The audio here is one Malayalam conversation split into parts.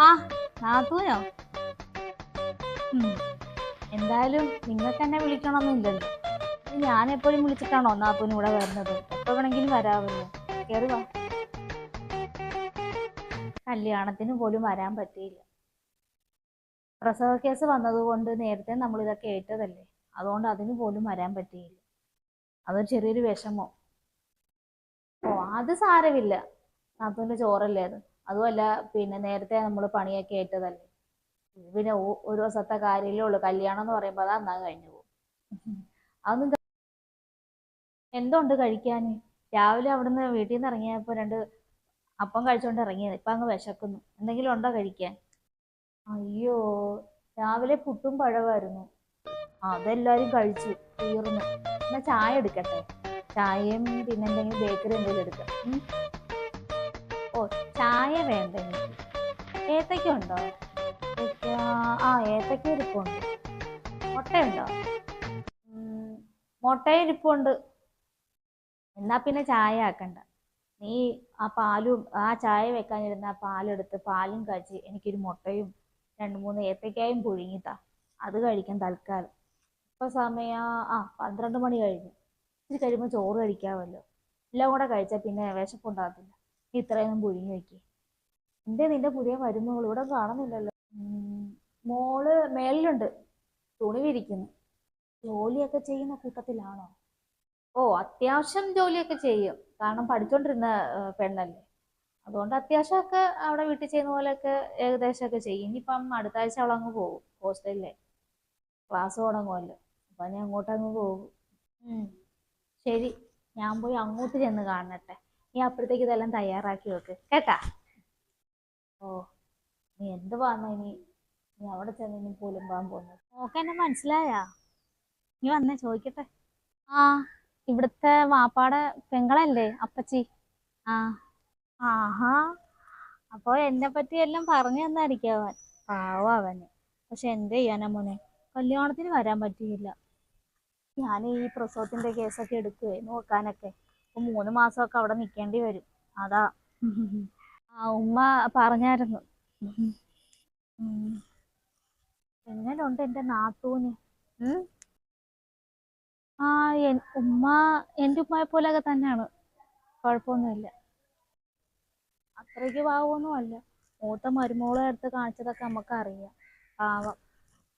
ആ നാത്തൂനോ. എന്തായാലും നിങ്ങൾക്ക് തന്നെ വിളിക്കണമെന്നില്ലല്ലോ ഞാൻ എപ്പോഴും വിളിച്ചിട്ടാണോ നാത്തൂന് ഇവിടെ വരുന്നത്? എപ്പോ വേണമെങ്കിലും വരാമല്ലോ. കയറി വാ. കല്യാണത്തിന് പോലും വരാൻ പറ്റിയില്ല. പ്രസവ കേസ് വന്നതുകൊണ്ട് നേരത്തെ നമ്മൾ ഇതൊക്കെ ഏറ്റതല്ലേ? അതുകൊണ്ട് അതിന് പോലും വരാൻ പറ്റിയില്ല. അതൊരു ചെറിയൊരു വിഷമോ. ഓ അത് സാരമില്ല. നാത്തൂന്റെ ചോറല്ലേ അത്? അതുമല്ല പിന്നെ നേരത്തെ നമ്മൾ പണിയൊക്കെ ഏറ്റതല്ലേ? പിന്നെ ഒരു ദിവസത്തെ കാര്യമല്ലേ ഉള്ളൂ. കല്യാണം എന്ന് പറയുമ്പോൾ അത് അന്നാ കഴിഞ്ഞു പോകും. അതൊന്നും എന്തുണ്ട് കഴിക്കാൻ രാവിലെ അവിടുന്ന് വീട്ടിൽ നിന്ന് ഇറങ്ങിയപ്പോൾ രണ്ട് അപ്പം കഴിച്ചോണ്ട് ഇറങ്ങിയത്. ഇപ്പം അങ്ങ് വിശക്കുന്നു. എന്തെങ്കിലും ഉണ്ടോ കഴിക്കാൻ? അയ്യോ രാവിലെ പുട്ടും പഴവായിരുന്നു അതെല്ലാരും കഴിച്ചു തീർന്നു. എന്നാ ചായ എടുക്കട്ടെ? ചായയും പിന്നെ എന്തെങ്കിലും ബേക്കറി എന്തെങ്കിലും എടുക്കാം. ഓ ചായ വേണ്ടേ? ഏത്തയ്ക്ക ഉണ്ടോ ആ ഏത്തയ്ക്ക ഇരിപ്പുണ്ട് മുട്ടയുണ്ടോ? മുട്ടയും ഇരിപ്പുണ്ട് എന്നാ പിന്നെ ചായ ആക്കണ്ട. നീ ആ പാലും ആ ചായ വെക്കാനിരുന്ന പാലെടുത്ത് പാലും കാച്ചി എനിക്കൊരു മുട്ടയും രണ്ട് മൂന്ന് ഏത്തക്കായും പുഴുങ്ങിത്താ. അത് കഴിക്കാൻ തൽക്കാലം. ഇപ്പൊ സമയ ആ പന്ത്രണ്ട് മണി കഴിഞ്ഞു. ഇത്തിരി കഴിയുമ്പോൾ ചോറ് കഴിക്കാമല്ലോ. എല്ലാം കൂടെ കഴിച്ചാൽ പിന്നെ വിശപ്പുണ്ടാകത്തില്ല. ഇത്രയൊന്നും പുഴുങ്ങി വെക്കേ എന്തേ നിന്റെ പുതിയ മരുമകൾ ഇവിടെ കാണുന്നില്ലല്ലോ. മോൾ മേളിലുണ്ട് തുണി വിരിക്കുന്നു. ജോലിയൊക്കെ ചെയ്യുന്ന കൂട്ടത്തിലാണോ? ഓ അത്യാവശ്യം ജോലിയൊക്കെ ചെയ്യും. കാരണം പഠിച്ചോണ്ടിരുന്ന പെണ്ണല്ലേ. അതുകൊണ്ട് അത്യാവശ്യമൊക്കെ അവിടെ വീട്ടിൽ ചെയ്യുന്ന പോലെയൊക്കെ ഏകദേശമൊക്കെ ചെയ്യും. ഇനിയിപ്പം അടുത്ത ആഴ്ച അവളങ്ങ് പോകും. ഹോസ്റ്റലിലെ. ക്ലാസ് തുടങ്ങുമല്ലോ. അപ്പം ഞാൻ അങ്ങോട്ടങ്ങ് പോകും. ശരി. ഞാൻ പോയി അങ്ങോട്ട് ചെന്ന് കാണട്ടെ. നീ അപ്പോഴത്തേക്ക് ഇതെല്ലാം തയ്യാറാക്കി വെക്ക്. കേട്ടാ? ഓ നീ എന്ത് വന്ന ഇനി? നീ അവിടെ ചെന്ന് ഇനി പുലുമ്പാൻ പോകുന്നത് ഓക്കെ എന്നെ മനസ്സിലായാ? നീ വന്നേ ചോദിക്കട്ടെ. ആ ഇവിടുത്തെ വാപ്പാടെ പെങ്ങളല്ലേ അപ്പച്ചി? ആ ആഹാ. അപ്പൊ എന്നെ പറ്റി എല്ലാം പറഞ്ഞു തന്നായിരിക്കും അവൻ. പാവം അവന്. പക്ഷെ എന്ത് ചെയ്യാനാ മോനെ? കല്യാണത്തിന് വരാൻ പറ്റിയില്ല. ഞാൻ ഈ പ്രസവത്തിന്റെ കേസൊക്കെ എടുക്കുവേ നോക്കാനൊക്കെ. അപ്പൊ മൂന്ന് മാസമൊക്കെ അവിടെ നിൽക്കേണ്ടി വരും. അതാ. ആ ഉമ്മ പറഞ്ഞായിരുന്നു. എങ്ങനെയുണ്ട് എന്റെ നാത്തൂന്? ആ എൻ- ഉമ്മ എന്റെ ഉമ്മയെ പോലെയൊക്കെ തന്നെയാണ്. കുഴപ്പമൊന്നുമില്ല. അത്രയ്ക്ക് പാവമൊന്നും അല്ല മൂത്ത മരുമോളെ അടുത്ത് കാണിച്ചതൊക്കെ നമുക്ക് അറിയാം പാവം.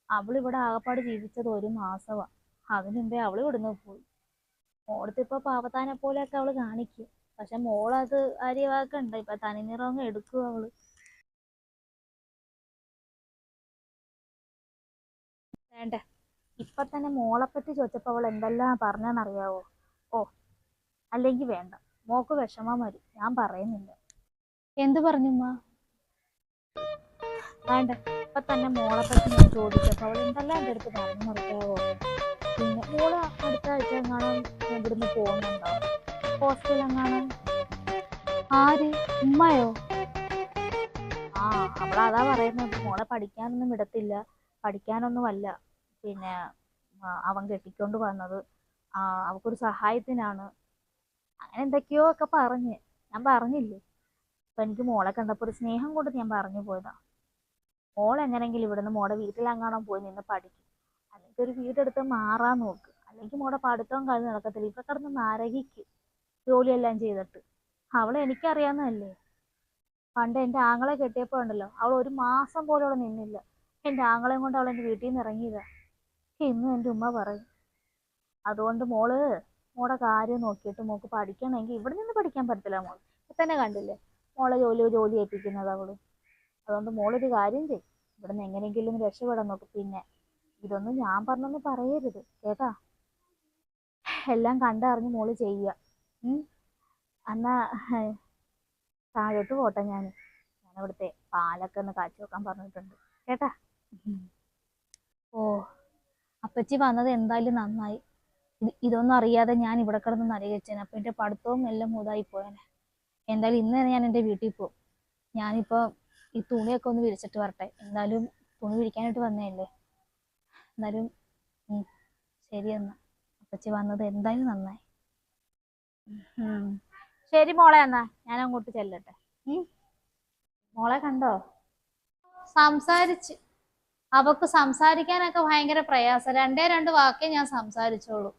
അവളിവിടെ ആകപ്പാട് ജീവിച്ചത് ഒരു മാസമാണ് അതിനു മുമ്പേ അവൾ ഇവിടുന്ന് പോയി. മോളത്തിപ്പോ പാവത്താനെ പോലെയൊക്കെ അവൾ കാണിക്കും. പക്ഷെ മോളത് അരിവാക്കണ്ട. ഇപ്പൊ തനി നിറങ്ങ് എടുക്കും അവൾ. വേണ്ട. ഇപ്പൊ തന്നെ മോളെപ്പറ്റി ചോദിച്ചപ്പോ അവൾ എന്തെല്ലാം പറഞ്ഞെന്നറിയാവോ? ഓ അല്ലെങ്കിൽ വേണ്ട. മോക്ക് വിഷമം വരും. ഞാൻ പറയുന്നില്ല. എന്ത് പറഞ്ഞുമ്മ വേണ്ട. ഇപ്പൊ തന്നെ മോളെപ്പറ്റി ഞാൻ ചോദിച്ചപ്പോ അവൾ എന്തെല്ലാം എന്റെ അടുത്ത് പറഞ്ഞെന്നറിയാവോ? പിന്നെ മോൾ അടുത്ത ആഴ്ച എങ്ങാനും ഇവിടുന്ന് പോകുന്നുണ്ടോ? ഹോസ്റ്റലിൽ എങ്ങാനും? ആര്? ഉമ്മയോ? ആ അവളതാ പറയുന്നത്. മോളെ പഠിക്കാനൊന്നും വിടത്തില്ല. പഠിക്കാനൊന്നുമല്ല പിന്നെ അവൻ കെട്ടിക്കൊണ്ട് വന്നത്. ആ അവക്കൊരു സഹായത്തിനാണ്. അങ്ങനെ എന്തൊക്കെയോ ഒക്കെ പറഞ്ഞ്. ഞാൻ പറഞ്ഞില്ലേ? അപ്പൊ എനിക്ക് മോളെ കണ്ടപ്പോ ഒരു സ്നേഹം കൊണ്ട് ഞാൻ പറഞ്ഞു പോയതാ. മോൾ എങ്ങനെങ്കിലും ഇവിടുന്ന് മോടെ വീട്ടിലെങ്ങാണോ പോയി നിന്ന് പഠിക്കും. ഒരു വീടെടുത്ത് മാറാൻ നോക്ക്. അല്ലെങ്കിൽ മോടെ പഠിത്തവും കഴിഞ്ഞ് നടക്കത്തില്ല. ഇപ്പൊ കിടന്ന് നരകിക്ക് ജോലിയെല്ലാം ചെയ്തിട്ട്. അവളെ എനിക്കറിയാവുന്നതല്ലേ? പണ്ട് എന്റെ ആങ്ങളെ കെട്ടിയപ്പോ ഉണ്ടല്ലോ അവൾ ഒരു മാസം പോലും അവിടെ നിന്നില്ല. എന്റെ ആങ്ങളെയും കൊണ്ട് അവൾ എന്റെ വീട്ടിൽ നിന്ന് ഇറങ്ങിയതാ. ഇന്നും എന്റെ ഉമ്മ പറയും. അതുകൊണ്ട് മോൾ മോടെ കാര്യം നോക്കിയിട്ട് മോക്ക് പഠിക്കണമെങ്കിൽ ഇവിടെ നിന്ന് പഠിക്കാൻ പറ്റത്തില്ല മോൾ ഇപ്പൊ തന്നെ കണ്ടില്ലേ? മോളെ ജോലി ജോലി ഏൽപ്പിക്കുന്നത് അവൾ. അതുകൊണ്ട് മോളൊരു കാര്യം ചെയ്യും ഇവിടെ നിന്ന് എങ്ങനെയെങ്കിലും രക്ഷപ്പെടാൻ നോക്ക്. പിന്നെ ഇതൊന്നും ഞാൻ പറഞ്ഞൊന്നും പറയരുത് കേട്ടാ? എല്ലാം കണ്ടറിഞ്ഞ് മോൾ ചെയ്യുക. ഉം? എന്നാ താഴോട്ട് പോട്ടെ ഞാൻ ഞാൻ ഇവിടുത്തെ പാലൊക്കെ ഒന്ന് കാച്ചു വെക്കാൻ പറഞ്ഞിട്ടുണ്ട് കേട്ടാ? ഓ അപ്പച്ചി വന്നത് എന്തായാലും നന്നായി. ഇതൊന്നും അറിയാതെ ഞാൻ ഇവിടെ കിടന്ന് നരകിച്ചേനെ അപ്പൊ എന്റെ പഠിത്തവും എല്ലാം മുതായി പോയേനെ. എന്തായാലും ഇന്ന് തന്നെ ഞാൻ എന്റെ വീട്ടിൽ പോകും ഞാനിപ്പോ ഈ തുണിയൊക്കെ ഒന്ന് വിരിച്ചിട്ട് വരട്ടെ. എന്തായാലും തുണി വിരിക്കാനായിട്ട് വന്നതല്ലേ? എന്നാലും ഉം, ശരി എന്നാ. അപ്പച്ചി വന്നത് എന്തായാലും നന്നായി. ശരി മോളെ എന്നാ. ഞാൻ അങ്ങോട്ട് ചെല്ലട്ടെ. മോളെ കണ്ടോ? സംസാരിച്ച്. അവക്ക് സംസാരിക്കാനൊക്കെ ഭയങ്കര പ്രയാസം. രണ്ടേ രണ്ട് വാക്കേ ഞാൻ സംസാരിച്ചോളൂ.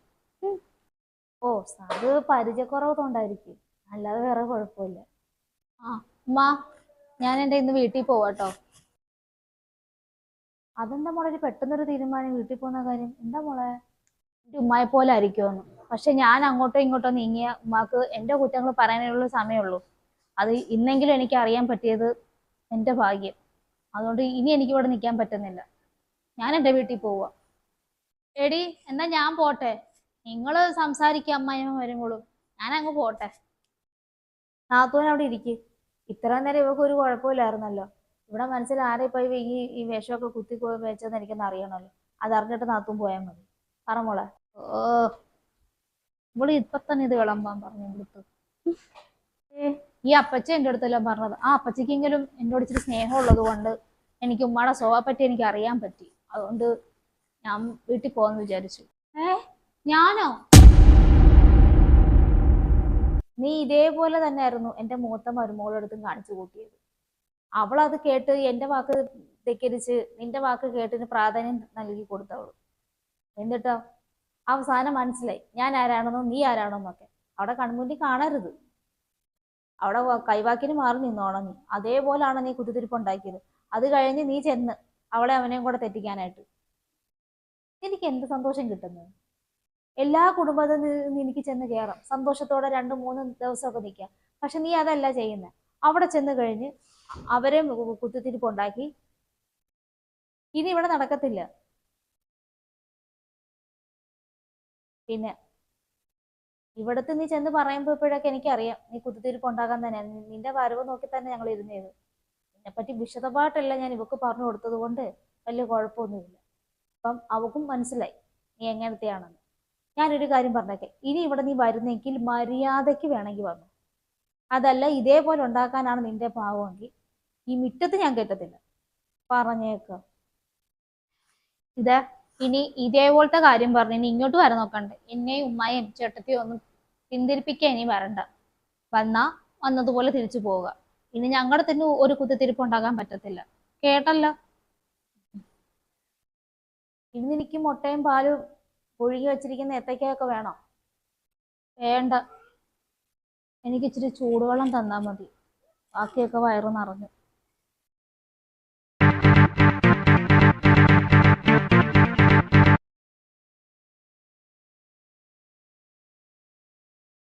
ഓ അത് പരിചയക്കുറവ് കൊണ്ടായിരിക്കും അല്ലാതെ വേറെ കുഴപ്പമില്ല. ആ ഉമ്മ ഞാൻ എന്റെ ഇന്ന് വീട്ടിൽ പോവാട്ടോ. അതെന്താ മോളെ പെട്ടെന്നൊരു തീരുമാനം വീട്ടിൽ പോകുന്ന കാര്യം? എന്താ മോളെ? എന്റെ ഉമ്മയെ പോലെ ആയിരിക്കുമെന്ന്. പക്ഷെ ഞാൻ അങ്ങോട്ടോ ഇങ്ങോട്ടോ നീങ്ങിയ ഉമ്മാക്ക് എന്റെ കുറ്റങ്ങൾ പറയാനുള്ള സമയമുള്ളൂ. അത് ഇന്നെങ്കിലും എനിക്ക് അറിയാൻ പറ്റിയത് എന്റെ ഭാഗ്യം. അതുകൊണ്ട് ഇനി എനിക്ക് ഇവിടെ നിൽക്കാൻ പറ്റുന്നില്ല. ഞാൻ എന്റെ വീട്ടിൽ പോവുക. എടി എന്നാ ഞാൻ പോട്ടെ. നിങ്ങൾ സംസാരിക്കുക അമ്മായിമ്മ വരുമ്പോഴും. ഞാൻ അങ്ങ് പോട്ടെ. താത്തോൻ അവിടെ ഇരിക്കും. ഇത്ര നേരം ഇവക്ക് ഒരു കുഴപ്പമില്ലായിരുന്നല്ലോ. ഇവിടെ മനസ്സിൽ ആരെ ഈ ഈ- വേഷമൊക്കെ കുത്തി പോയി വെച്ചതെന്ന് എനിക്കൊന്ന് അറിയണമല്ലോ. അത് അറിഞ്ഞിട്ട് നാത്തും പോയാൽ മതി. പറമോളെ ഓ ഇവിടെ ഇപ്പൊ തന്നെ ഇത് വിളമ്പാൻ പറഞ്ഞു ഈ അപ്പച്ച എന്റെ അടുത്തെല്ലാം പറഞ്ഞത്? ആ അപ്പച്ചക്കെങ്കിലും എന്നോട് ഇച്ചിരി സ്നേഹമുള്ളത് കൊണ്ട് എനിക്ക് ഉമ്മയുടെ സ്വഭാവം പറ്റി എനിക്ക് അറിയാൻ പറ്റി. അതുകൊണ്ട് ഞാൻ വീട്ടിൽ പോകാന്ന് വിചാരിച്ചു. ഏ ഞാനോ? നീ ഇതേപോലെ തന്നെയായിരുന്നു എന്റെ മൂത്ത മരുമോളടുത്തും കാണിച്ചു കൂട്ടിയത്. അവൾ അത് കേട്ട് എന്റെ വാക്ക് ധിക്കരിച്ച് നിന്റെ വാക്ക് കേട്ടിന് പ്രാധാന്യം നൽകി കൊടുത്തവൾ. എന്നിട്ടോ? അവസാനം മനസ്സിലായി. ഞാൻ ആരാണെന്നോ നീ ആരാണെന്നൊക്കെ അവിടെ കൺമുന്നിൽ കാണരുത്. അവിടെ കൈവാക്കിന് മാറി നിന്നോണം നീ അതേപോലാണ് നീ കുത്തിത്തിരിപ്പ് ഉണ്ടാക്കിയത്. അത് കഴിഞ്ഞ് നീ ചെന്ന് അവളെ അവനെയും കൂടെ തെറ്റിക്കാനായിട്ട്. എനിക്ക് എന്ത് സന്തോഷം കിട്ടുന്നത്? എല്ലാ കുടുംബത്തിൽ നിന്ന് എനിക്ക് ചെന്ന് കയറാം സന്തോഷത്തോടെ രണ്ട് മൂന്ന് ദിവസമൊക്കെ നിൽക്കാം പക്ഷെ നീ അതല്ല ചെയ്യുന്നത് അവിടെ ചെന്ന് കഴിഞ്ഞ് അവരെ കുത്തിത്തിരിപ്പ് ഉണ്ടാക്കി. ഇനി ഇവിടെ നടക്കത്തില്ല. പിന്നെ ഇവിടുത്തെ നീ ചെന്ന് പറയുമ്പോഴൊക്കെ എനിക്കറിയാം നീ കുത്തിത്തിരിപ്പ് ഉണ്ടാകാൻ തന്നെ നിന്റെ വരവ് നോക്കി തന്നെ ഞങ്ങൾ ഇരുന്നത് ഇതിനെപ്പറ്റി വിശദമായിട്ടല്ല ഞാൻ ഇവക്ക് പറഞ്ഞു കൊടുത്തത് കൊണ്ട് വലിയ കുഴപ്പമൊന്നുമില്ല. അപ്പം അവക്കും മനസ്സിലായി നീ എങ്ങനത്തെയാണെന്ന്. ഞാനൊരു കാര്യം പറഞ്ഞേക്കെ. ഇനി ഇവിടെ നീ വരുന്നെങ്കിൽ മര്യാദയ്ക്ക് വേണമെങ്കിൽ വന്നു. അതല്ല ഇതേപോലെ ഉണ്ടാക്കാനാണ് നിന്റെ പാവമെങ്കിൽ ഈ മുറ്റത്ത് ഞാൻ കേട്ടത്തില്ല പറഞ്ഞേക്ക. ഇത് ഇനി ഇതേപോലത്തെ കാര്യം പറഞ്ഞു ഇനി ഇങ്ങോട്ട് വരാൻ നോക്കണ്ട. എന്നെയും ഉമ്മയും ചേട്ടത്തെയും ഒന്നും പിന്തിരിപ്പിക്കാൻ ഇനി വരണ്ട. വന്നാ വന്നതുപോലെ തിരിച്ചു പോവുക. ഇനി ഞങ്ങളുടെ തന്നെ ഒരു കുത്തിത്തിരിപ്പ് ഉണ്ടാകാൻ പറ്റത്തില്ല. കേട്ടല്ലോ? ഇന്ന് എനിക്ക് മുട്ടയും പാലും ഒഴുകി വെച്ചിരിക്കുന്ന ഏത്തയ്ക്കയൊക്കെ വേണോ. വേണ്ട. എനിക്ക് ഇച്ചിരി ചൂടുവെള്ളം തന്നാൽ മതി. ബാക്കിയൊക്കെ വയറു നിറഞ്ഞു.